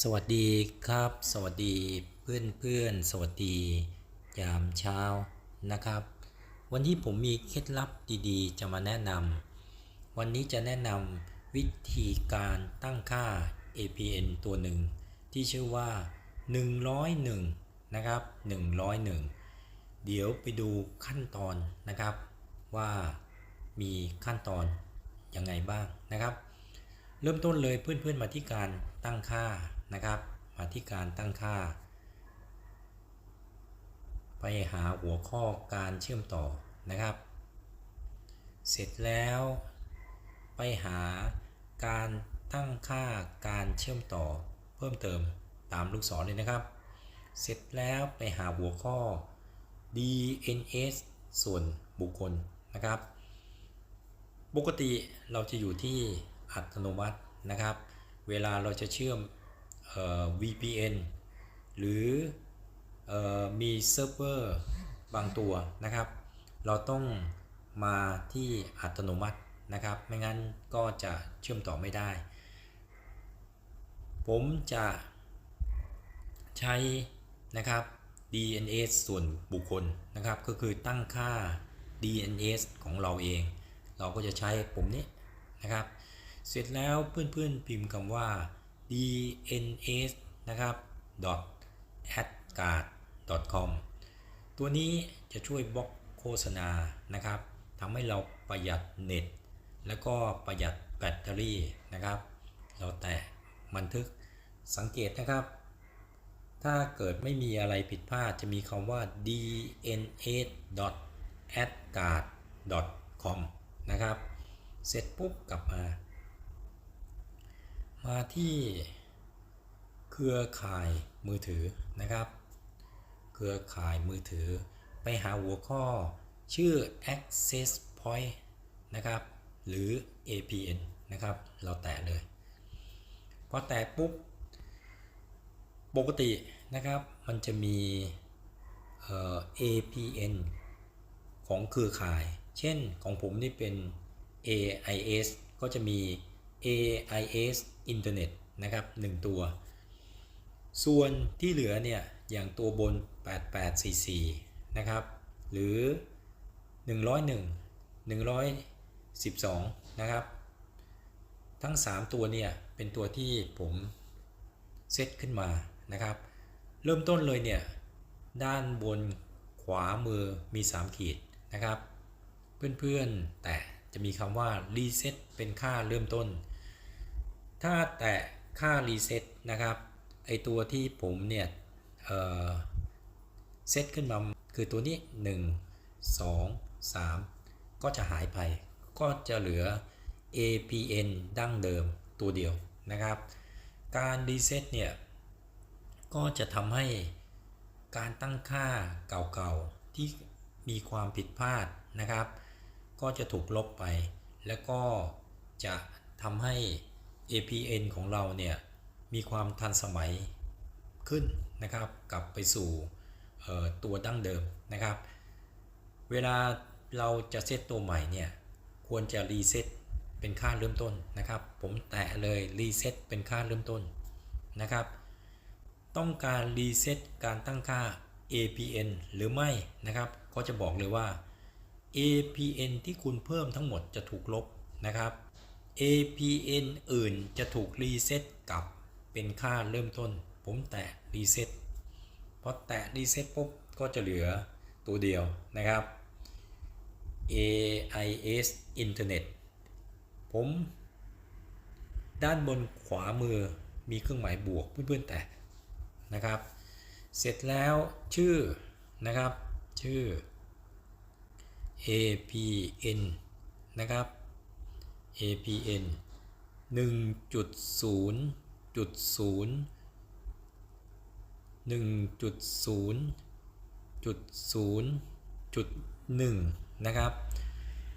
สวัสดีครับ สวัสดีเพื่อนเพื่อนสวัสดี ยามเช้านะครับ วันนี้ผมมีเคล็ดลับดีๆ จะมาแนะนำวันนี้จะแนะนำวิธีการตั้งค่า APN ตัวหนึ่ง ที่ชื่อว่า 101 นะครับ 101 เดี๋ยวไปดูขั้นตอนนะครับ ว่ามีขั้นตอนยังไงบ้างนะครับ เริ่มต้นเลยเพื่อนๆมาที่การตั้งค่า นะครับ มาที่การตั้งค่า ไปหาหัวข้อการเชื่อมต่อนะครับ เสร็จแล้วไปหาการตั้งค่าการเชื่อมต่อเพิ่มเติมตามลูกศรเลยนะครับ เสร็จแล้วไปหาหัวข้อ DNS ส่วนบุคคลนะครับ ปกติเราจะอยู่ที่อัตโนมัตินะครับ เวลาเราจะเชื่อม VPN หรือเออมีเซิร์ฟเวอร์บางตัวนะครับ เราต้องมาที่อัตโนมัตินะครับ ไม่งั้นก็จะเชื่อมต่อไม่ได้ ผมจะใช้นะครับ DNS ส่วนบุคคลนะครับ ก็คือตั้งค่า DNS ของเราเอง เราก็จะใช้ปุ่มนี้นะครับ เสร็จแล้วเพื่อนๆพิมพ์คำว่า dns นะครับ adcard com ตัวนี้จะช่วยบล็อกโฆษณานะครับทำให้เราประหยัดเน็ต แล้วก็ประหยัดแบตเตอรี่นะครับ เราแต่บันทึกสังเกตนะครับ ถ้าเกิดไม่มีอะไรผิดพลาดจะมีคำว่า dns.adcard com นะครับ เสร็จปุ๊บกลับมา มาที่เครือข่ายมือถือนะครับ เครือข่ายมือถือ ไปหาหัวข้อชื่อ access point นะครับ หรือ APN นะครับ เราแตะเลย พอแตะปุ๊บ ปกตินะครับ มันจะมี APN ของเครือข่าย เช่นของผมนี่เป็น AIS ก็จะมี AIS Internet นะครับ1 ตัว ส่วนที่เหลือเนี่ย อย่างตัวบน 8844 นะครับ หรือ 101 112 นะครับ ทั้ง 3 ตัวเนี่ย เป็นตัวที่ผมเซตขึ้นมานะครับ เริ่มต้นเลยเนี่ย ด้านบนขวามือมี 3 ขีดนะครับ เพื่อนๆแต่ จะมีคำว่า reset เป็นค่าเริ่มต้น ถ้าแตะค่า reset นะครับไอตัวที่ผมเนี่ยเเซตขึ้นมาคือตัวนี้ 1 2 3 ก็จะหายไป ก็จะเหลือ APN ดั้งเดิมตัวเดียวนะครับ การรีเซ็ตเนี่ย ก็จะทำให้การตั้งค่าเก่าๆ ที่มีความผิดพลาดนะครับ ก็จะถูกลบไป แล้วก็จะทำให้ APN ของเราเนี่ย มีความทันสมัยขึ้นนะครับ กลับไปสู่ตัวดั้งเดิมนะครับ เวลาเราจะเซตตัวใหม่เนี่ย ควรจะรีเซ็ตเป็นค่าเริ่มต้นนะครับ ผมแตะเลยรีเซ็ตเป็นค่าเริ่มต้นนะครับ ต้องการรีเซ็ตการตั้งค่า APN หรือไม่นะครับ ก็จะบอกเลยว่า APN ที่คุณเพิ่มทั้งหมดจะถูกลบนะครับ APN อื่นจะถูกรีเซ็ตกลับเป็นค่าเริ่มต้น ผมแตะรีเซ็ตพอแตะรีเซ็ตปุ๊บก็จะเหลือตัวเดียวนะครับ AIS Internet ผมด้านบนขวามือมีเครื่องหมายบวกเพื่อนๆแตะนะครับ เสร็จแล้วชื่อนะครับ ชื่อ APN นะครับ APN 1.0.0 1.0.0.1 นะครับ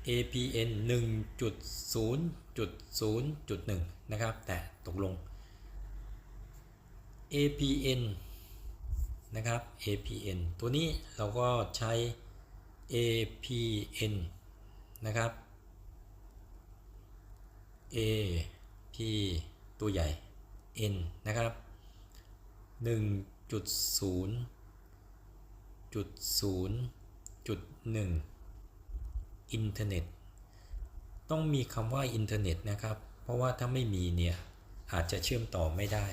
APN 1.0.0.1 นะครับ แต่ตกลง APN นะครับ APN ตัวนี้เราก็ใช้ APN นะครับ A P ตัวใหญ่ N นะครับ1จุด0จุด0จุด1อินเทอร์เน็ต ต้องมีคำว่าอินเทอร์เน็ตนะครับ เพราะว่าถ้าไม่มีเนี่ย อาจจะเชื่อมต่อไม่ได้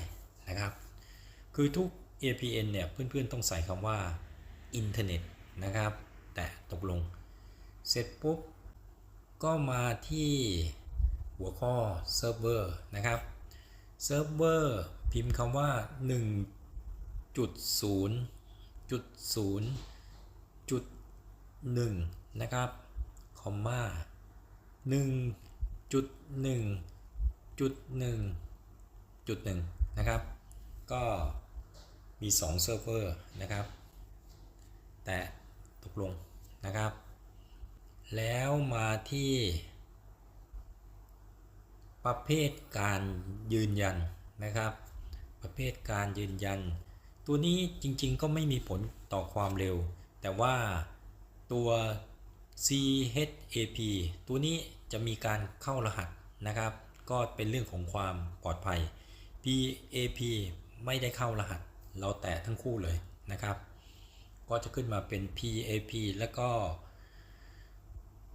นะครับ คือทุก APN เนี่ย เพื่อนๆ ต้องใส่คำว่าอินเทอร์เน็ตนะครับ แต่ตกลง เสร็จปุ๊บ ก็มาที่หัวข้อเซิร์ฟเวอร์นะครับเซิร์ฟเวอร์พิมพ์คำว่า 1.0จุด0จุด1นะครับ คอมมา1จุด1จุด1จุด1นะครับ ก็มี 2 เซิร์ฟเวอร์นะครับ แต่ตกลง นะครับ แล้วมาที่ ประเภทการยืนยันนะครับ ประเภทการยืนยัน ตัวนี้จริงๆก็ไม่มีผลต่อความเร็ว แต่ว่าตัว CHAP ตัวนี้จะมีการเข้ารหัสนะครับ ก็เป็นเรื่องของความปลอดภัย PAP ไม่ได้เข้ารหัส เราแตะทั้งคู่เลยนะครับ ก็จะขึ้นมาเป็น PAP แล้วก็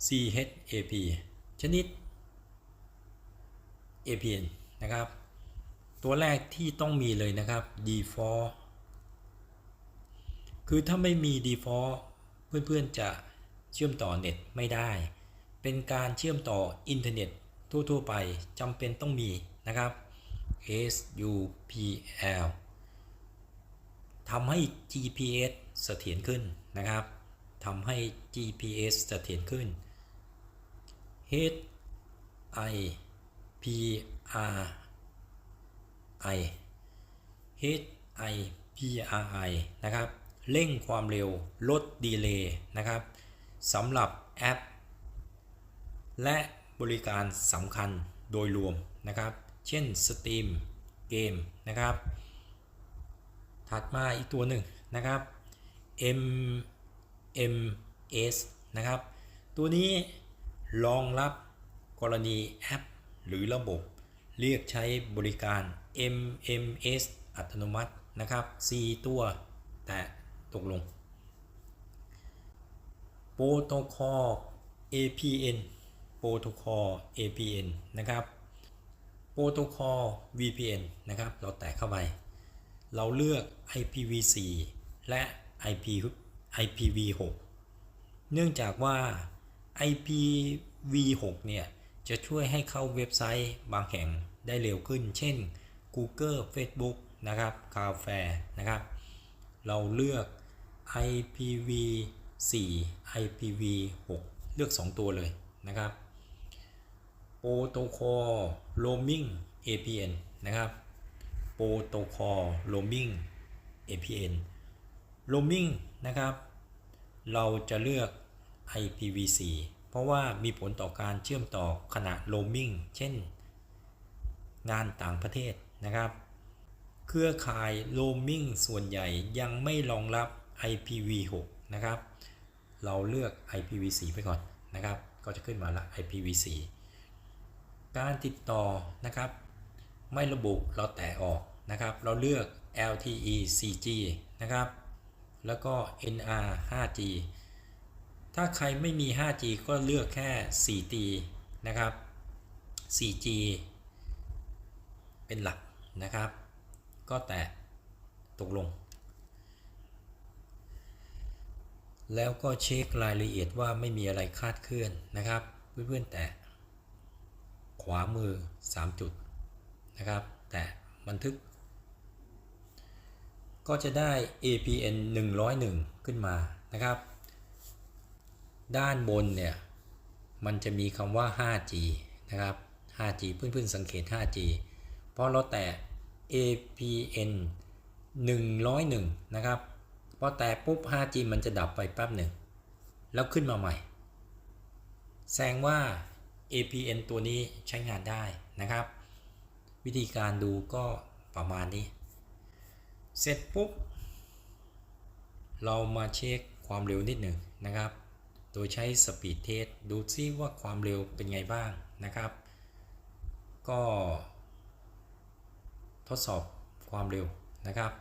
CHAP ชนิด APN นะครับ ตัวแรกที่ต้องมีเลยนะครับ default คือถ้าไม่มี default เพื่อนๆจะเชื่อมต่อเน็ตไม่ได้ เป็นการเชื่อมต่ออินเทอร์เน็ตทั่วๆไปจำเป็นต้องมีนะครับ SUPL ทำให้ GPS เสถียรขึ้นนะครับทำให้ GPS เสถียรขึ้น HI P R I H I P R I นะครับ เร่งความเร็วลดดีเลย์นะครับสำหรับแอป และบริการสำคัญโดยรวมนะครับ เช่น Steam เกมนะครับ ถัดมาอีกตัวหนึ่งนะครับ M M S นะครับ ตัวนี้รองรับกรณีแอป หรือระบบ เรียกใช้บริการ MMS อัตโนมัตินะครับ4ตัว แต่ตกลง โปรโตคอล APN โปรโตคอล APN นะครับโปรโตคอล VPN นะครับ เราแตะเข้าไป เราเลือก IPv4 และ IP IPv6 เนื่องจากว่า IPv6 เนี่ยจะช่วยให้เข้าเว็บไซต์บางแห่งได้เร็วขึ้น เช่น Google Facebook นะครับ c a f e นะครับ เราเลือก IPv4 IPv6 เลือก 2 ตัวเลยนะครับโปรโตคอล Roaming APN นะครับโปรโตคอล Roaming APN Roaming นะครับ เราจะเลือก IPv4 เพราะว่ามีผลต่อการเชื่อมต่อขณะ roaming เช่น งานต่างประเทศนะครับ เครือข่าย roaming ส่วนใหญ่ยังไม่รองรับ IPv6 นะครับ เราเลือก IPv4 ไปก่อนนะครับ ก็จะขึ้นมาละ IPv4 การติดต่อนะครับ ไม่ระบุเราแตะออกนะครับ เราเลือก LTE 4G นะครับ แล้วก็ NR 5G ถ้าใครไม่มี 5G ก็เลือกแค่ 4G นะครับ 4G เป็นหลักนะครับ ก็แตะตกลง แล้วก็เช็ครายละเอียดว่าไม่มีอะไรคาดเคลื่อนนะครับ เพื่อนๆแตะขวามือ 3 จุดนะครับ แตะบันทึก ก็จะได้ APN 101 ขึ้นมานะครับ ด้านบนเนี่ยมันจะมีคำว่า 5G นะครับ 5G เพื่อนๆสังเกต 5G เพราะเราแตะ APN 101 นะครับพอแตะปุ๊บ 5G มันจะดับไปแป๊บหนึ่ง แล้วขึ้นมาใหม่ แสดงว่า APN ตัวนี้ใช้งานได้นะครับ วิธีการดูก็ประมาณนี้ เสร็จปุ๊บ เรามาเช็คความเร็วนิดหนึ่งนะครับ โดยใช้สปีดเทสดูซิว่าความเร็วเป็นไงบ้างนะครับ ก็ทดสอบความเร็วนะครับ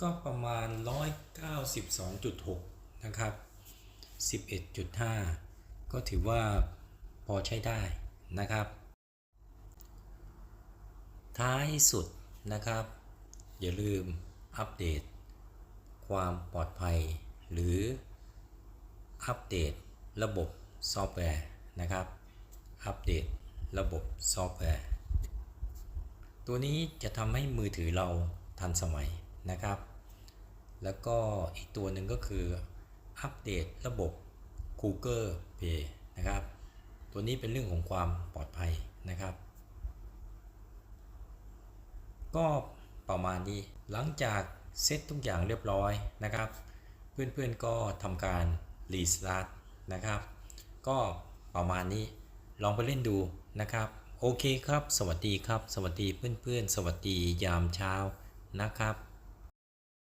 ก็ประมาณ 192.6 นะครับ 11.5 ก็ถือว่าพอใช้ได้นะครับ ท้ายสุดนะครับ อย่าลืมอัปเดต ความปลอดภัย หรืออัปเดตระบบซอฟต์แวร์นะครับ อัปเดตระบบซอฟต์แวร์ ตัวนี้จะทำให้มือถือเราทันสมัยนะครับ แล้วก็อีกตัวหนึ่งก็คืออัปเดตระบบ Google Pay นะครับ ตัวนี้เป็นเรื่องของความปลอดภัยนะครับ ก็ประมาณนี้หลังจากเซตทุกอย่างเรียบร้อยนะครับ เพื่อนๆก็ทำการรีสตาร์ทนะครับ ก็ประมาณนี้ลองไปเล่นดูนะครับ โอเคครับ สวัสดีครับ สวัสดีเพื่อนๆ สวัสดียามเช้านะครับ